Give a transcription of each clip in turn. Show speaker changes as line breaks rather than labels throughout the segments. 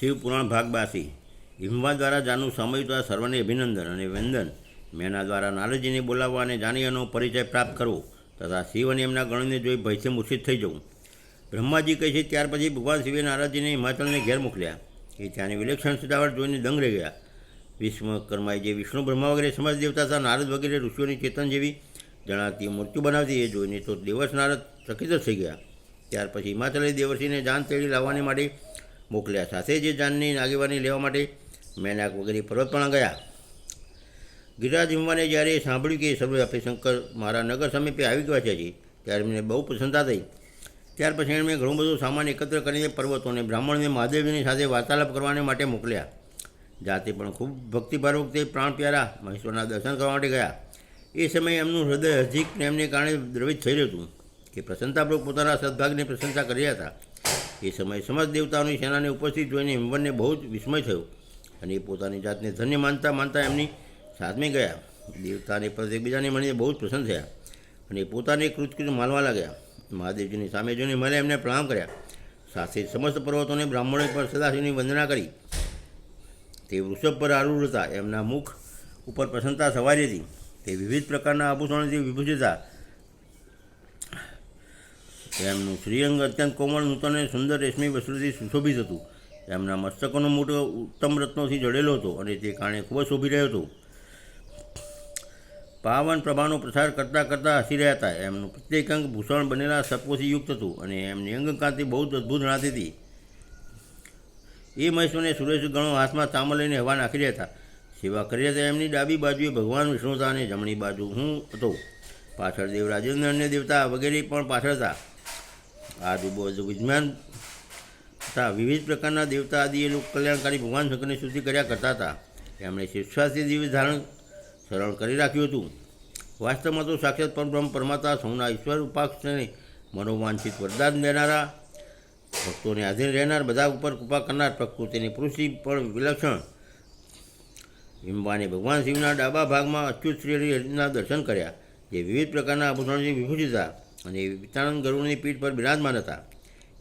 શિવપુરાણ ભાગ બાસી હિમવા દ્વારા જાનું સામયિક સર્વને અભિનંદન અને વંદન. મેના દ્વારા નારદજીને બોલાવવા અને જાનીયાનો પરિચય પ્રાપ્ત કરવો તથા શિવ અને એમના ગણને જોઈ ભયથી મૂર્છિત થઈ જવું. બ્રહ્માજી કહે છે, ત્યાર પછી ભગવાન શિવે નારદજીને હિમાચલને ઘેર મોકલ્યા. એ ત્યાંની વિલક્ષણ સજાવટ જોઈને દંગ રહી ગયા. વિશ્વકર્માએ જે વિષ્ણુ બ્રહ્મા વગેરે સમાજ દેવતા હતા નારદ વગેરે ઋષિઓની ચેતન જેવી જણાતી મૂર્તિ બનાવતી એ જોઈને તો દેવસ નારદ ચકિત થઈ ગયા. ત્યાર પછી હિમાચલે દેવર્ષિને જાન તેડી લાવવાની માટે મોકલ્યા સાથે જે જાનની આગેવાની લેવા માટે મેનાક વગેરે પર્વત પણ ગયા ગિરિરાજ હિમવાને જ્યારે સાંભળ્યું કે સર્વવ્યાપી શંકર મારા નગર સમીપે આવી ગયા છે હજી, ત્યારે મને બહુ પ્રસન્નતા થઈ. ત્યાર પછી એમણે ઘણું બધું સામાન એકત્ર કરીને પર્વતોને બ્રાહ્મણને મહાદેવજીની સાથે વાર્તાલાપ કરવાને માટે મોકલ્યા. જાતે પણ ખૂબ ભક્તિભાવક તે પ્રાણ પ્યારા મહેશ્વરના દર્શન કરવા માટે ગયા. એ સમયે એમનું હૃદય હજીક પ્રેમને કારણે દ્રવિત થઈ રહ્યું હતું કે પ્રસન્નતાપૂર્વક પોતાના સદભાગની પ્રશંસા કરી રહ્યા હતા. એ સમયે સમસ્ત દેવતાઓની સેનાને ઉપસ્થિત જોઈને હિમવનને બહુ જ વિસ્મય થયો. અને એ પોતાની જાતને ધન્ય માનતા માનતા એમની સાધમે ગયા. દેવતાને પર એકબીજાને મળીને બહુ જ પ્રસન્ન થયા. અને પોતાને કૃતકૃત માનવા લાગ્યા. મહાદેવજીની સામે જોઈને મને એમને પ્રણામ કર્યા. સાથે સમસ્ત પર્વતોને બ્રાહ્મણોએ પણ સદાશિવની વંદના કરી. તે વૃષભ પર આરૂઢ હતા. એમના મુખ ઉપર પ્રસન્નતા સવારી હતી. તે વિવિધ પ્રકારના આભૂષણોથી વિભૂષિત હતા. એમનું શ્રીઅંગ અત્યંત કોમળ નૂતન અને સુંદર રેશમી વસ્ત્રથી સુશોભિત હતું એમના મસ્તકોનો મોટો ઉત્તમ રત્નોથી જડેલો હતો અને તે કારણે ખૂબ જ શોભી રહ્યો હતો. પાવન પ્રભાનો પ્રસાર કરતાં કરતાં હસી રહ્યા હતા. એમનું પ્રત્યેક અંગ ભૂષણ બનેલા સપોથી યુક્ત હતું અને એમની અંગકાંતિ બહુ જ અદ્ભુત જણાતી હતી. એ મહેશ્વરને સુરેશ ગણો હાથમાં ચામર લઈને હવા નાખી રહ્યા હતા. સેવા કરી હતા એમની ડાબી બાજુએ ભગવાન વિષ્ણુ હતા અને જમણી બાજુ હું હતો. પાછળ દેવ રાજેન્દ્ર અન્ય દેવતા વગેરે પણ પાછળ હતા. આજુબાજુ વિજ્ઞાન હતા વિવિધ પ્રકારના દેવતા આદિ એ લોક કલ્યાણકારી ભગવાન શંકરની શુદ્ધિ કર્યા કરતા હતા. એમણે શિક્ષાથી દિવ્ય ધારણ સરળ કરી રાખ્યું હતું. વાસ્તવમાં તો સાક્ષાત પરબ્રહ્મ પરમાતા સૌના ઈશ્વર ઉપાક્ષને મનોવાંછિત વરદાન દેનારા, ભક્તોને આધીન રહેનાર, બધા ઉપર કૃપા કરનાર પ્રકૃતિની પુરુષી પણ વિલક્ષણ. હિંબાને ભગવાન શિવના ડાબા ભાગમાં અચ્યુત શ્રીના દર્શન કર્યા, જે વિવિધ પ્રકારના આભૂષણોથી વિભૂષિત હતા. અને વિતાનંદ ગરુડની પીઠ પર બિરાજમાન હતા.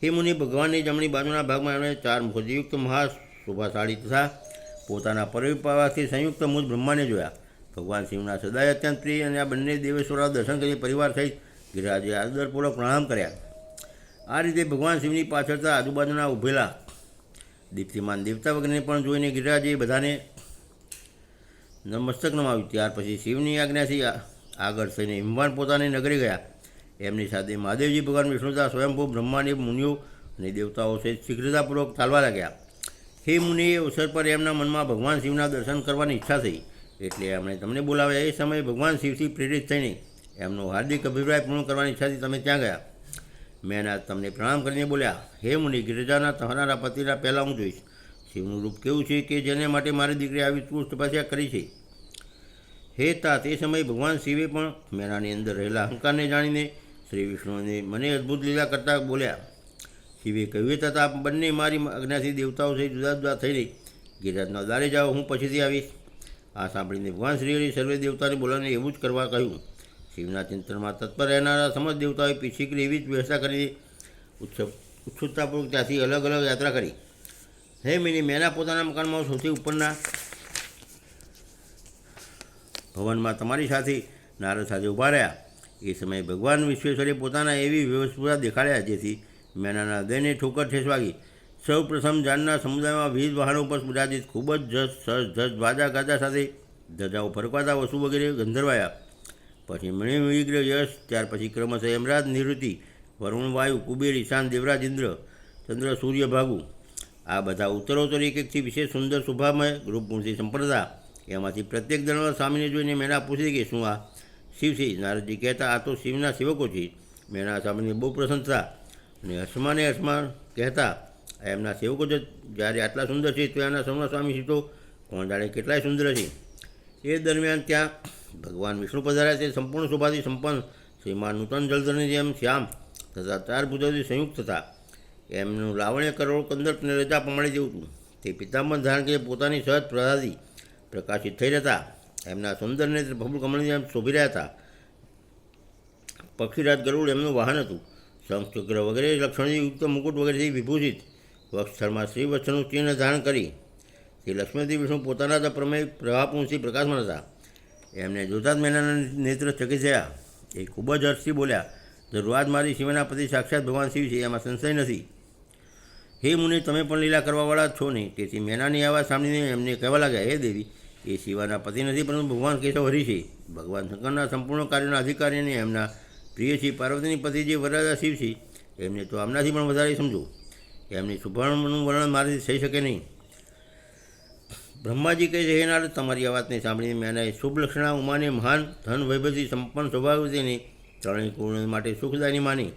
હે મુનિ, ભગવાનની જમણી બાજુના ભાગમાં એમણે ચાર મુખયુક્ત મહા શોભાશાળી તથા પોતાના પરિપાવાથી સંયુક્ત મુજ બ્રહ્માને જોયા. ભગવાન શિવના સદાય અત્યંત પ્રિય અને આ બંને દેવેશ્વરા દર્શન કરી પરિવાર સહિત ગિરિરાજે આદરપૂર્વક પ્રણામ કર્યા. આ રીતે ભગવાન શિવની પાછળતા આજુબાજુના ઊભેલા દીપ્તિમાન દેવતા વગેરેને પણ જોઈને ગિરિરાજે બધાને નમસ્તક નમાવ્યું. ત્યાર પછી શિવની આજ્ઞાથી આગળ થઈને હિમવાન પોતાની નગરી ગયા. એમની સાથે મહાદેવજી ભગવાન વિષ્ણુતા સ્વયંભૂ, બ્રહ્માની મુનિઓ અને દેવતાઓ સહિત શીઘ્રતાપૂર્વક ચાલવા લાગ્યા. હે મુનિ, એ અવસર પર એમના મનમાં ભગવાન શિવના દર્શન કરવાની ઈચ્છા થઈ. એટલે એમણે તમને બોલાવ્યા. એ સમયે ભગવાન શિવથી પ્રેરિત થઈને એમનો હાર્દિક અભિપ્રાય પૂર્ણ કરવાની ઈચ્છાથી તમે ત્યાં ગયા? મેં એના તમને પ્રણામ કરીને બોલ્યા. હે મુનિ, ગિરજાના તમારા પતિના પહેલાં હું જોઈશ. શિવનું રૂપ કેવું છે કે જેને માટે મારી દીકરી આવી ઉત્કૃષ્ટ તપસ્યા કરી છે? હે તા, તે સમયે ભગવાન શિવે પણ મેનાની અંદર રહેલા અહંકારને જાણીને શ્રી વિષ્ણુને મને અદ્ભુત લીલા કરતાં બોલ્યા, શિવે કહ્યું તથા આપ બંને મારી આજ્ઞાથી દેવતાઓ સહિત જુદા જુદા થઈને ગિરિરાજના દ્વારે જાઓ, હું પછીથી આવીશ. આ સાંભળીને ભગવાન શ્રીએ સર્વે દેવતાને બોલાવીને એવું જ કરવા કહ્યું. શિવના ચિંતનમાં તત્પર રહેનારા સમજ દેવતાઓએ પીછીકરી એવી જ વ્યવસ્થા કરી, ઉત્સવ ઉત્સુકતાપૂર્વક ત્યાંથી અલગ અલગ યાત્રા કરી. હે મિની, મેના પોતાના મકાનમાં સૌથી ઉપરના? ભવનમાં તમારી સાથે નારદ સાથે ઊભા રહ્યા. એ સમયે ભગવાન વિશ્વેશ્વરે પોતાના એવી વ્યવસ્થા દેખાડ્યા જેથી મેનાના હૃદયને ઠોકર ઠેસ વાગી. સૌ પ્રથમ જાનના સમુદાયમાં વિવિધ વાહનો પર બિરાજિત ખૂબ જ જસ સસ ધજ વાજા ગાજા સાથે ધજાઓ ફરકવાતા વસુ વગેરે ગંધર્વાયા. પછી મણિ વિગ્રહ યશ, ત્યાર પછી ક્રમશઃ યમરાજ નિવૃત્તિ, વરુણ વાયુ, કુબેર, ઈશાન, દેવરાજ, ઇન્દ્ર, ચંદ્ર, સૂર્ય ભાગુ. આ બધા ઉત્તરોત્તર એક એકથી વિશેષ સુંદર શોભામય રૂપગુણથી સંપ્રદા એમાંથી પ્રત્યેક દળના સ્વામીને જોઈને મેના પૂછી કે શું આ શિવ છે, નારદજી કહેતા, આ તો શિવના સેવકો છે. મેણા સ્વામીને બહુ પ્રસન્નતા અને હસમાને હસમાન કહેતા એમના સેવકો જ જ્યારે આટલા સુંદર છે, તો એના સૌના સ્વામી તો કોણ જાણે કેટલાય સુંદર છે. એ દરમિયાન ત્યાં ભગવાન વિષ્ણુ પધાર્યા તે સંપૂર્ણ શોભાથી સંપન્ન શ્રીમાન નૂતન જલધરની જેમ શ્યામ તથા ચાર ભૂતોથી સંયુક્ત હતા એમનું લાવણ્ય કરોડ કંદર્પને રજા પ્રમાણે જેવું હતું. તે પિતાંબર ધારણ કે પોતાની સહજ પ્રસાદી પ્રકાશિત થઈ રહેતા. એમના સુંદર નેત્ર પ્રભુ કમળની જેમ શોભી રહ્યા હતા. પક્ષીરાજ ગરુડ એમનું વાહન હતું. શંખચક્ર વગેરે વગેરે લક્ષણયુક્ત મુકુટ વગેરેથી વિભૂષિત. વક્ષસ્થળમાં શ્રી વત્સનું ચિહ્ન ધારણ કરી. શ્રી લક્ષ્મીદેવી વિષ્ણુ પોતાના જ પ્રમેય પ્રભાપુંશી પ્રકાશમાં હતા. એમને જોતા જ મેનાના નેત્ર ચકિત થયા. એ ખૂબ જ હર્ષથી બોલ્યા જરૂરત મારી શિવના પતિ સાક્ષાત ભગવાન શિવ છે, એમાં સંશય નથી. હે મુનિ, તમે પણ લીલા કરવાવાળા છો નહીં તેથી મેનાની આવાજ સાંભળીને એમને કહેવા લાગ્યા, હે દેવી એ શિવાના પતિ નથી, પરંતુ ભગવાન કેશવ હરિ ભગવાન શંકરના સંપૂર્ણ કાર્યોના અધિકારી અને એમના પ્રિય શ્રી પાર્વતીની પતિ જે વરરાજા શિવ છે. એમને તો આમનાથી પણ વધારે સમજો. એમની શુભારંભનું વર્ણન મારાથી થઈ શકે નહીં. બ્રહ્માજી કહે છે, હે નારદ, તમારી આ વાતને સાંભળીને મેનાએ શુભ લક્ષણા ઉમાને મહાન ધન વૈભવથી સંપન્ન સ્વભાવતીની ત્રણેય કુળ માટે સુખદાયની માની.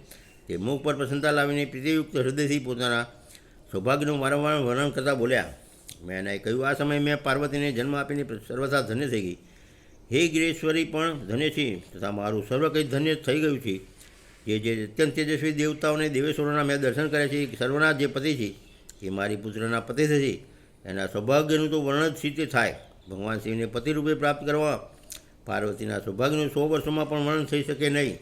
તે મુખ પર પ્રસન્નતા લાવીને પ્રીતિયુક્ત હૃદયથી પોતાના સૌભાગ્યનું વારંવાર વર્ણન કરતાં બોલ્યા. મેનાએ કહ્યું, આ સમયે મેં પાર્વતીને જન્મ આપીને સર્વથા ધન્ય થઈ ગઈ. હે ગિરેશ્વરી, પણ ધન્ય છે. તથા મારું સર્વ કંઈ ધન્ય થઈ ગયું છે. જે જે અત્યંત તેજસ્વી દેવતાઓને દેવેશ્વરોના મેં દર્શન કર્યા છે સર્વના જે પતિ છે, એ મારી પુત્રના પતિ થશે. એના સૌભાગ્યનું તો વર્ણન રીતે થાય. ભગવાન શિવને પતિરૂપે પ્રાપ્ત કરવા પાર્વતીના સૌભાગ્યનું સો વર્ષોમાં પણ વર્ણન થઈ શકે નહીં.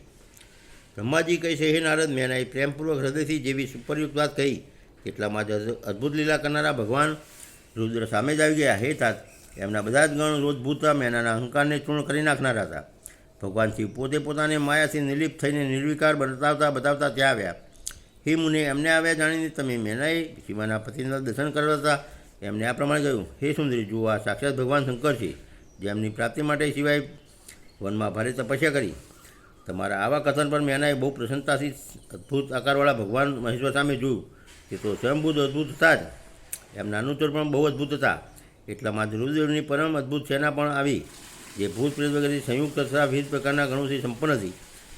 બ્રહ્માજી કહે છે, હે નારદ, મેં એના પ્રેમપૂર્વક હૃદયથી જેવી સુપરયુક્ત વાત કહી. એટલામાં જ અદ્ભુત લીલા કરનારા ભગવાન રુદ્ર સામે જ આવી ગયા. હે તાત, એમના બધા જ ગણ રોજભૂતા મેનાના અહંકારને ચૂર્ણ કરી નાખનારા હતા. ભગવાન શિવ પોતે પોતાને માયાથી નિર્લિપ્ત થઈને નિર્વિકાર બતાવતા બતાવતા ત્યાં આવ્યા. હે મુને, એમને આવ્યા જાણીને તમે મેનાએ શિવાના પતિના દર્શન કરવા હતા. એમને આ પ્રમાણે કહ્યું, હે સુંદરી, જુઓ આ સાક્ષાત ભગવાન શંકર છે. જેમની પ્રાપ્તિ માટે સિવાય વનમાં ભારે તપસ્યા કરી. તમારા આવા કથન પર મેનાએ બહુ પ્રસન્નતાથી અદ્ભુત આકારવાળા ભગવાન મહેશ્વર સામે જોયું. તે તો સ્વયંભૂત અદ્ભુત હતા જ. એમના અનુચર પણ બહુ અદ્ભુત હતા. એટલામાં ધ્રુવદેવની પરમ અદ્ભુત સેના પણ આવી, જે ભૂત પ્રેત વગેરે સંયુક્ત તથા વિવિધ પ્રકારના ગણોથી સંપન્ન હતી.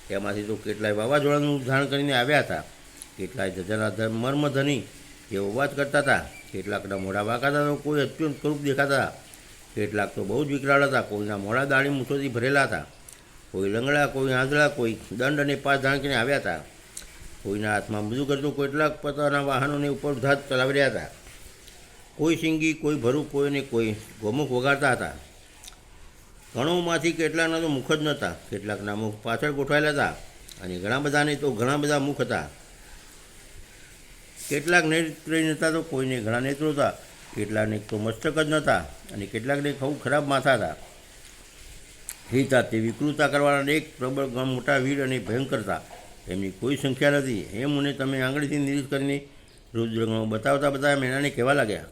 તેમાંથી તો કેટલાય વાવાઝોડાનું ધારણ કરીને આવ્યા હતા. કેટલાય ધજાના મર્મધની જેઓ વાત કરતા હતા. કેટલાકના મોઢા વાંકાતા કોઈ અત્યંત સ્વરૂપ દેખાતા હતા. કેટલાક તો બહુ જ વિકરાળ હતા. કોઈના મોડા દાળી મૂછોથી ભરેલા હતા. કોઈ લંગડા, કોઈ આંધળા કોઈ દંડ અને પાસ ધાણકીને આવ્યા હતા. કોઈના હાથમાં મૃદુ કરતું કેટલાક પોતાના વાહનોને ઉપર ધાત ચલાવી રહ્યા હતા. કોઈ સિંગી, કોઈ ભરું કોઈને કોઈ ગોમુખ વગાડતા હતા. ઘણોમાંથી કેટલાકના તો મુખ જ નહોતા. કેટલાકના મુખ પાછળ ગોઠવાયેલા હતા અને ઘણા બધાને તો ઘણા બધા મુખ હતા. કેટલાક નેત્ર નહોતા તો કોઈને ઘણા નેત્રો હતા. કેટલાકને તો મસ્તક જ નહોતા અને કેટલાકને ખૂબ ખરાબ માથા હતા. હતા તે વિકૃતા કરવાના એક પ્રબળ મોટા વીર અને ભયંકરતા એમની કોઈ સંખ્યા નથી. એમ મને તમે આંગળીથી નિરીક્ષ કરીને રુદ્રગણો બતાવતા બતાવ્યા મેનાને કહેવા લાગ્યા.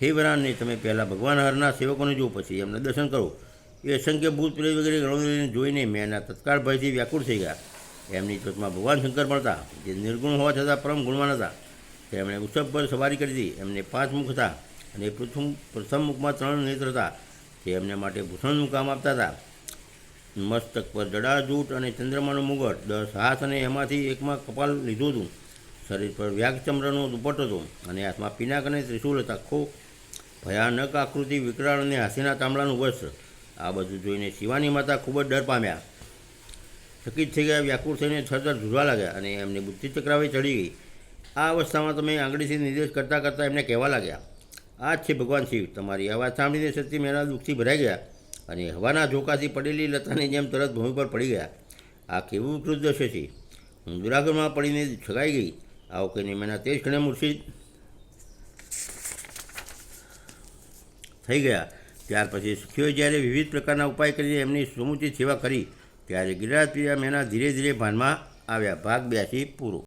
હે વરાનને તમે પહેલાં ભગવાન હરના સેવકોને જુઓ, પછી એમને દર્શન કરો. એ અસંખ્ય ભૂત પ્રેત વગેરે ગણોદરીને જોઈને મેં એના તત્કાળ ભયથી વ્યાકુળ થઈ ગયા. એમની ચોથમાં ભગવાન શંકર પણ હતા જે નિર્ગુણ હોવા છતાં પરમ ગુણવાન હતા. તેમણે ઉત્સવ પર સવારી કરી હતી. એમને પાંચ મુખ હતા અને પ્રથમ પ્રથમ મુખમાં ત્રણ નેત્ર હતા. તે એમને માટે ભૂષણનું કામ આપતા હતા. મસ્તક પર જડાજૂટ અને ચંદ્રમાનો મુગટ, દસ હાથ અને એમાંથી એકમાં કપાલ લીધું હતું. શરીર પર વ્યાઘચંદ્રનો દુપટ્ટો હતો અને હાથમાં પિનાક અને ત્રિશુલ હતા ખૂબ ભયાનક આકૃતિ વિકરાળ અને હાથીના તાંબડાનું વસ્ત્ર. આ બધું જોઈને શિવાની માતા ખૂબ જ ડર પામ્યા. ચકિત થઈ ગયા, વ્યાકુળ થઈને થરથર ઝૂરવા લાગ્યા અને એમની બુદ્ધિ ચક્રાવી ચડી ગઈ. આ અવસ્થામાં તમે આંગળીથી નિર્દેશ કરતાં કરતાં એમને કહેવા લાગ્યા આ જ છે ભગવાન શિવ, તમારી અવાજ સાંભળીને સતી મેના દુઃખથી ભરાઈ ગયા અને હવાના ઝોકાથી પડેલી લતાની જેમ તરત ભૂમિ પર પડી ગયા. આ કેવું વિકૃત દશ્ય છે હું દુરાગરમાં પડીને છગાઈ ગઈ. આવું કહીને મેના તે જ ક્ષણે મૂર્છિત થઈ ગયા. ત્યાર પછી સુખીઓએ જ્યારે વિવિધ પ્રકારના ઉપાય કરીને એમની સમુચિત સેવા કરી, ત્યારે ગિરિરાજ પ્રિયા મેના ધીરે ધીરે ભાનમાં આવ્યા, ભાગ બ્યાસી પૂરો.